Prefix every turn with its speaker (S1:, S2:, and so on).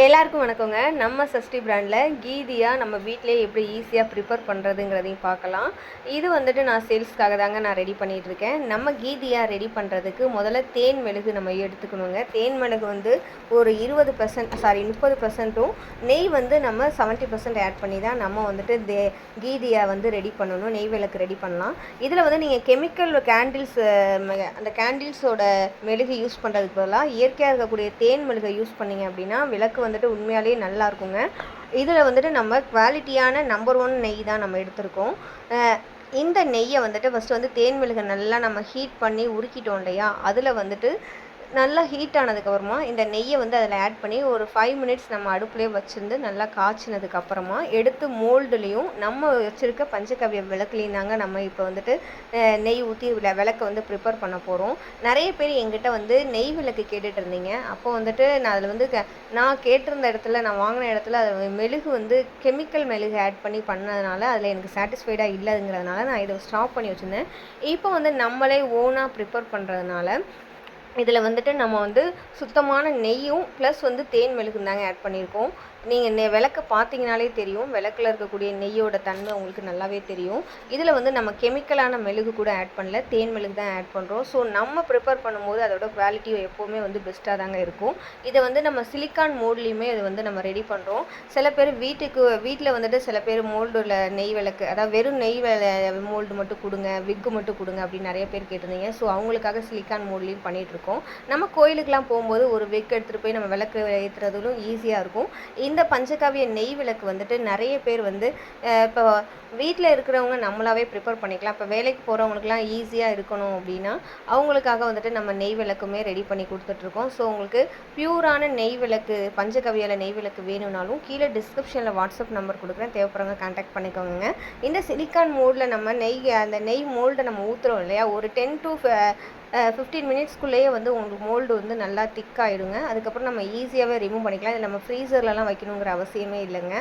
S1: எல்லாருக்கும் வணக்கங்க. நம்ம சஷ்டி பிராண்டில் கீதியாக நம்ம வீட்டிலே எப்படி ஈஸியாக ப்ரிப்பேர் பண்ணுறதுங்கிறதையும் பார்க்கலாம். இது வந்துட்டு நான் சேல்ஸ்க்காக தாங்க நான் ரெடி பண்ணிகிட்டு இருக்கேன். நம்ம கீதியாக ரெடி பண்ணுறதுக்கு முதல்ல தேன் மெழுகு நம்ம எடுத்துக்கணுங்க. தேன் மிளகு வந்து ஒரு இருபது பர்சன்ட் சாரி முப்பது பர்சன்ட்டும் நெய் வந்து நம்ம செவன்ட்டி பர்சன்ட் ஆட் பண்ணி தான் நம்ம வந்துட்டு தே கீதியாக வந்து ரெடி பண்ணணும். நெய் விளக்கு ரெடி பண்ணலாம். இதில் வந்து நீங்கள் கெமிக்கல் கேண்டில்ஸ் அந்த கேண்டில்ஸோட மெழுகு யூஸ் பண்ணுறதுக்கு பதிலாக இயற்கையாக இருக்கக்கூடிய தேன் மெழுகை யூஸ் பண்ணிங்க அப்படின்னா விளக்கு வந்துட்டு உண்மையாலேயே நல்லா இருக்குங்க. இதில் வந்துட்டு நம்ம குவாலிட்டியான நம்பர் ஒன் நெய் தான் நம்ம எடுத்திருக்கோம். இந்த நெய்யை வந்துட்டு ஃபஸ்ட்டு வந்து தேன் மிளகை நல்லா நம்ம ஹீட் பண்ணி உருக்கிட்டோம் இல்லையா? அதில் வந்துட்டு நல்லா ஹீட் ஆனதுக்கப்புறமா இந்த நெய்யை வந்து அதில் ஆட் பண்ணி ஒரு ஃபைவ் மினிட்ஸ் நம்ம அடுப்புலேயே வச்சுருந்து நல்லா காய்ச்சினதுக்கப்புறமா எடுத்து மோல்டுலேயும் நம்ம வச்சுருக்க பஞ்சகவ்ய விளக்குலேயும் தாங்க நம்ம இப்போ வந்துட்டு நெய் ஊற்றி விளக்கை வந்து ப்ரிப்பேர் பண்ண போகிறோம் நிறைய பேர் எங்கிட்ட வந்து நெய் விளக்கு கேட்டுட்டு இருந்தீங்க. அப்போ வந்துட்டு நான் அதில் வந்து க- நான் கேட்டிருந்த இடத்துல நான் வாங்கின இடத்துல அது மெழுகு வந்து கெமிக்கல் மெழுகு ஆட் பண்ணி பண்ணதுனால அதில் எனக்கு சாட்டிஸ்ஃபைடாக இல்லைங்கிறதுனால நான் இதை ஸ்டாப் பண்ணி வச்சுருந்தேன். இப்போ வந்து நம்மளே ஓனாக ப்ரிப்பேர் பண்ணுறதுனால இதில் வந்துட்டு நம்ம வந்து சுத்தமான நெய்யும் ப்ளஸ் வந்து தேன் மெழுகும் தாங்க ஆட் பண்ணியிருக்கோம். நீங்கள் நெ விளக்க பார்த்தீங்கனாலே தெரியும். விளக்கில் இருக்கக்கூடிய நெய்யோட தன்மை உங்களுக்கு நல்லாவே தெரியும். இதில் வந்து நம்ம கெமிக்கலான மெழுகு கூட ஆட் பண்ணல. தேன் மெழுகு தான் ஆட் பண்ணுறோம் ஸோ நம்ம ப்ரிப்பேர் பண்ணும்போது அதோட குவாலிட்டி எப்போவுமே வந்து பெஸ்ட்டாக தாங்க இருக்கும். இதை வந்து நம்ம சிலிக்கான் மோட்லேயுமே இது வந்து நம்ம ரெடி பண்ணுறோம் சில பேர் வீட்டுக்கு வீட்டில் வந்துட்டு சில பேர் மோல்டில் நெய் விளக்கு அதாவது வெறும் நெய் மோல்டு மட்டும் கொடுங்க விக்கு மட்டும் கொடுங்க அப்படின்னு நிறைய பேர் கேட்டிருந்தீங்க. ஸோ அவங்களுக்காக சிலிக்கான் மோட்லேயும் பண்ணிகிட்ருக்கோம் நம்ம கோயிலுக்கெலாம் போகும்போது ஒரு விக் எடுத்துகிட்டு போய் நம்ம விளக்கு ஏற்றுறதுலும் ஈஸியாக இருக்கும். இந்த பஞ்சகாவிய நெய் விளக்கு வந்துட்டு நிறைய பேர் வந்து இப்போ வீட்டில் இருக்கிறவங்க நம்மளாவே ப்ரிப்பேர் பண்ணிக்கலாம். இப்போ வேலைக்கு போகிறவங்களுக்குலாம் ஈஸியாக இருக்கணும் அப்படின்னா அவங்களுக்காக வந்துட்டு நம்ம நெய் விளக்குமே ரெடி பண்ணி கொடுத்துட்ருக்கோம். ஸோ உங்களுக்கு பியூரான நெய் விளக்கு பஞ்சகவியால நெய் விளக்கு வேணும்னாலும் கீழே டிஸ்கிரிப்ஷனில் வாட்ஸ்அப் நம்பர் கொடுக்குறேன். தேவைப்படுறவங்க கான்டாக்ட் பண்ணிக்கோங்க இந்த சிலிக்கான் மோல்டில் நம்ம நெய் அந்த நெய் மோல்டை நம்ம ஊற்றுறோம் இல்லையா? ஒரு டென் டு ஃபிஃப்டீன் மினிட்ஸ்க்குள்ளேயே வந்து உங்களுக்கு மோல்டு வந்து நல்லா திக்காயிடுங்க அதுக்கப்புறம் நம்ம ஈஸியாகவே ரிமூவ் பண்ணிக்கலாம். இது நம்ம ஃப்ரீசர்லலாம் வைக்கணுங்கிற அவசியமே இல்லைங்க.